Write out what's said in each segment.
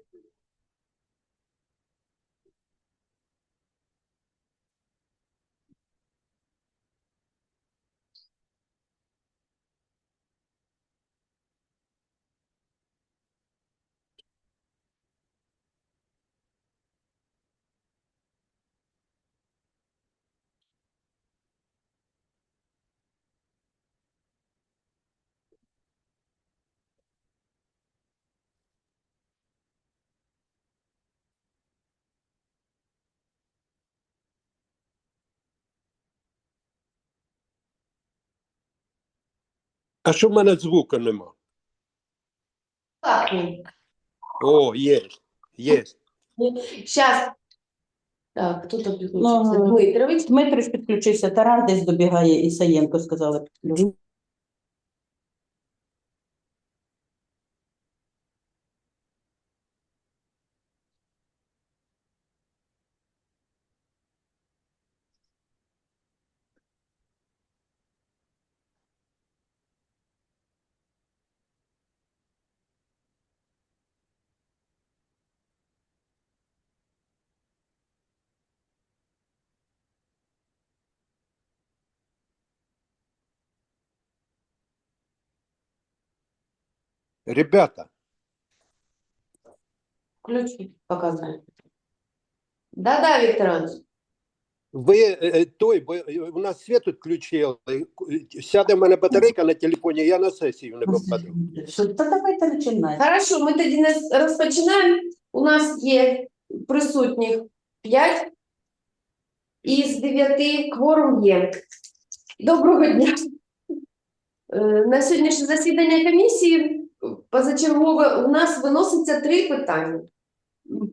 ಹೇಳ್ತೀರಿ? А що в мене звуку нема? Так, О, є. Є. Сейчас. Так, хто там підключився? Ну, Дмитрович. Дмитрич підключився, Таран десь добігає, Ісаєнко сказали. підключився. Ребята, Ключі показує. Да-да, Віктор Іванович. ви е, е, той, бо е, у нас світ відключили. Сяде в мене батарейка на телефоні, я на сесію не попаду. Що, та давайте починайте. Хорошо, ми тоді нас розпочинаємо. У нас є присутніх 5 із 9 кворум є. Доброго дня. Е, На сьогоднішнє засідання комісії позачергове у нас виноситься три питання.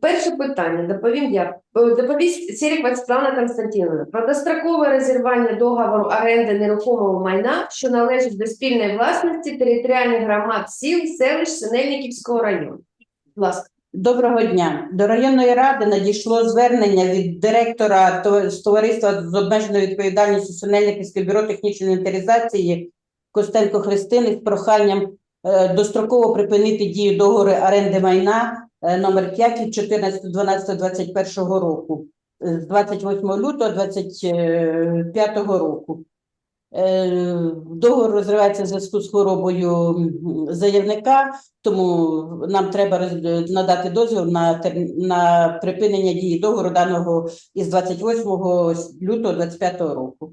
Перше питання доповім я. Доповість Сірік Світлана Константиновна про дострокове розірвання договору оренди нерухомого майна, що належить до спільної власності територіальних громад сіл, селищ Синельниківського району. Будь ласка. Доброго дня. До районної ради надійшло звернення від директора товариства з обмеженою відповідальністю Синельниківське бюро технічної інвентаризації Костенко Христини з проханням достроково припинити дію договору оренди майна е, номер 5 від 14.12.21 року е, з 28 лютого 25 року. Е, Договор розривається в зв'язку з хворобою заявника, тому нам треба надати дозвіл на, на припинення дії договору даного із 28 лютого 25 року.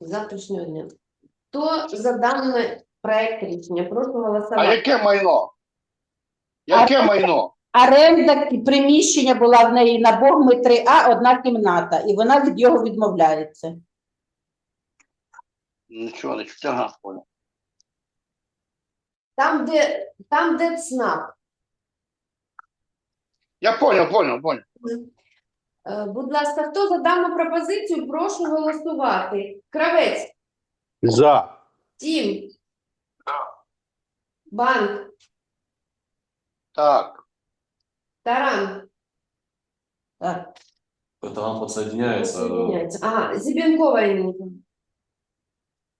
Завтрашнього дня. Хто за даний проект рішення? Прошу голосувати. А яке майно? Яке майно? Оренда приміщення була в неї на Богми 3А, одна кімната, і вона від його відмовляється. Нічого не чути. Ага, понял. Там, де, там, де ЦНАП. Я понял, понял, понял. Е, Будь ласка, хто за дану пропозицію, прошу голосувати. Кравець, За. Тім. Банк, Так. Таран. Так. Это вам подсоединяется. Соединяється. Ага, Зіб'янкова Інна.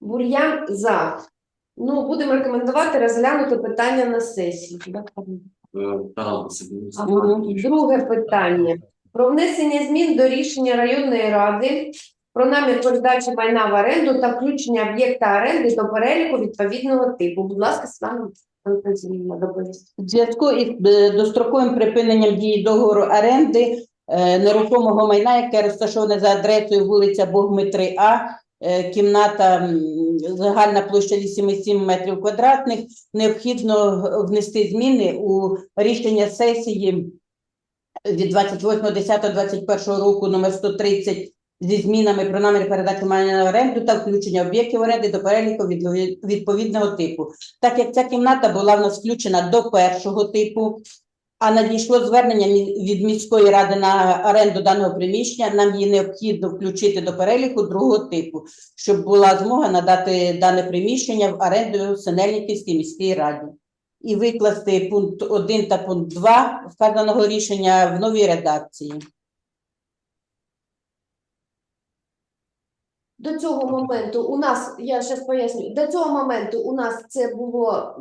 Бур'ян за. Ну, будемо рекомендувати розглянути питання на сесії. Ага. Друге питання. Про внесення змін до рішення районної ради про намір передачі майна в оренду та включення об'єкта оренди до переліку відповідного типу. Будь ласка, Світлана Константинівна, доповість. В зв'язку із е, достроковим припиненням дії договору оренди е, нерухомого майна, яке розташоване за адресою вулиця Богми 3А, е, кімната загальна площа 8,7 метрів квадратних, необхідно внести зміни у рішення сесії від 28.10.21 року номер 130 зі змінами про намір передачі майна на оренду та включення об'єктів оренди до переліку відповідного типу. Так як ця кімната була в нас включена до першого типу, а надійшло звернення від міської ради на оренду даного приміщення, нам її необхідно включити до переліку другого типу, щоб була змога надати дане приміщення в оренду Синельниківській міській раді. І викласти пункт 1 та пункт 2 вказаного рішення в новій редакції. До цього моменту у нас, я зараз поясню, до цього моменту у нас це було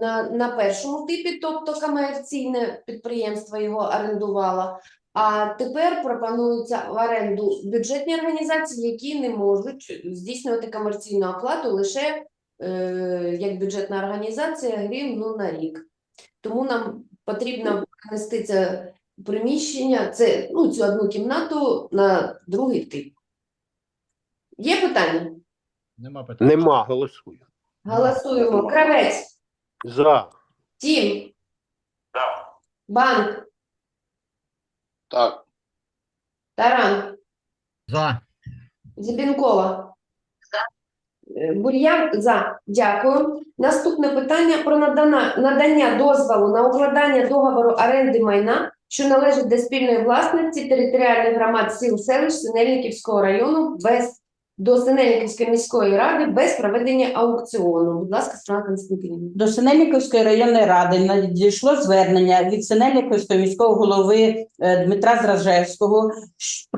на, на першому типі, тобто комерційне підприємство його орендувало. А тепер пропонується в оренду бюджетні організації, які не можуть здійснювати комерційну оплату лише е, як бюджетна організація гривень ну, на рік. Тому нам потрібно перенести це приміщення, це ну, цю одну кімнату на другий тип. Є питання? Нема питань. Нема, голосую. Голосуємо. Кравець, За. Тім, Банк, Так. Таран, За. Зібінкова. Е, Бур'ян за. Дякую. Наступне питання про надана, надання дозволу на укладання договору оренди майна, що належить до спільної власності територіальних громад сіл селищ Синельниківського району без до Синельниківської міської ради без проведення аукціону. Будь ласка, Світлана Константинівна. До Синельниковської районної ради надійшло звернення від Синельниковського міського голови е, Дмитра Зражевського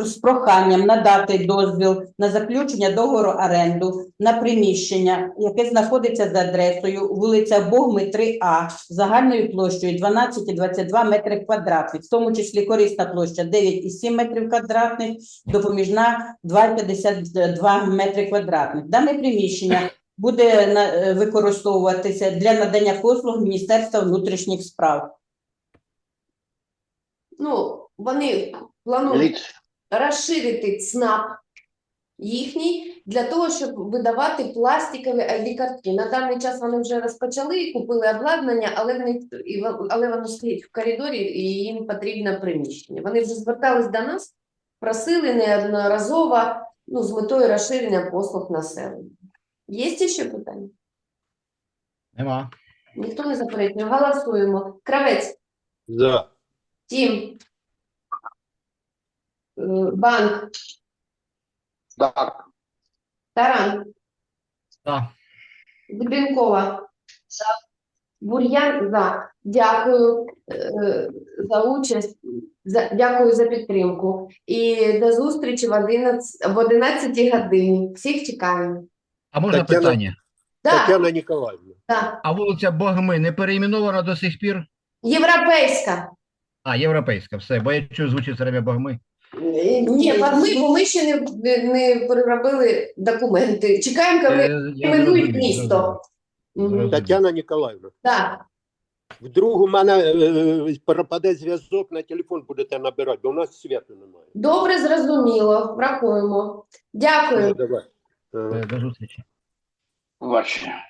з проханням надати дозвіл на заключення договору оренду на приміщення, яке знаходиться за адресою вулиця Богми 3А загальною площею 12,22 метри квадратних, в тому числі корисна площа 9,7 метрів квадратних, допоміжна 2,52 метри квадратних. Дане приміщення буде на- е, використовуватися для надання послуг Міністерства внутрішніх справ. Ну, вони планують розширити ЦНАП їхній для того, щоб видавати пластикові ID-картки. На даний час вони вже розпочали і купили обладнання, але в них і в- але воно стоїть в коридорі, і їм потрібне приміщення. Вони вже звертались до нас, просили неодноразово ну, з метою розширення послуг населення. Є ще питання? Нема. Ніхто не заперечує. Голосуємо. Кравець. За. Тім. Е, Банк. Так. Таран. За. Дубінкова. Бур'ян за. Дякую е, за участь. За, дякую за підтримку. І до зустрічі в 11, в 11 годині. Всіх чекаємо. А можна Тетяна- питання? Да, Тетяна Ніколаївна. да. А вулиця Богми не перейменована до сих пір? Європейська. А, європейська, все, бо я чую, звучить все время Богми. Е, Ні, ми, бо ми ще не, не, не переробили документи. Чекаємо, коли Е, я зрозумів, місто. Мгм. Зрозумів. Тетяна Ніколаївна. Так. Вдруг у мене е, пропаде зв'язок на телефон, будете набирати, бо у нас світу немає. Добре, зрозуміло. Врахуємо. Дякую. Ну, давай. Е, До зустрічі. Побачення.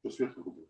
Що світло буде?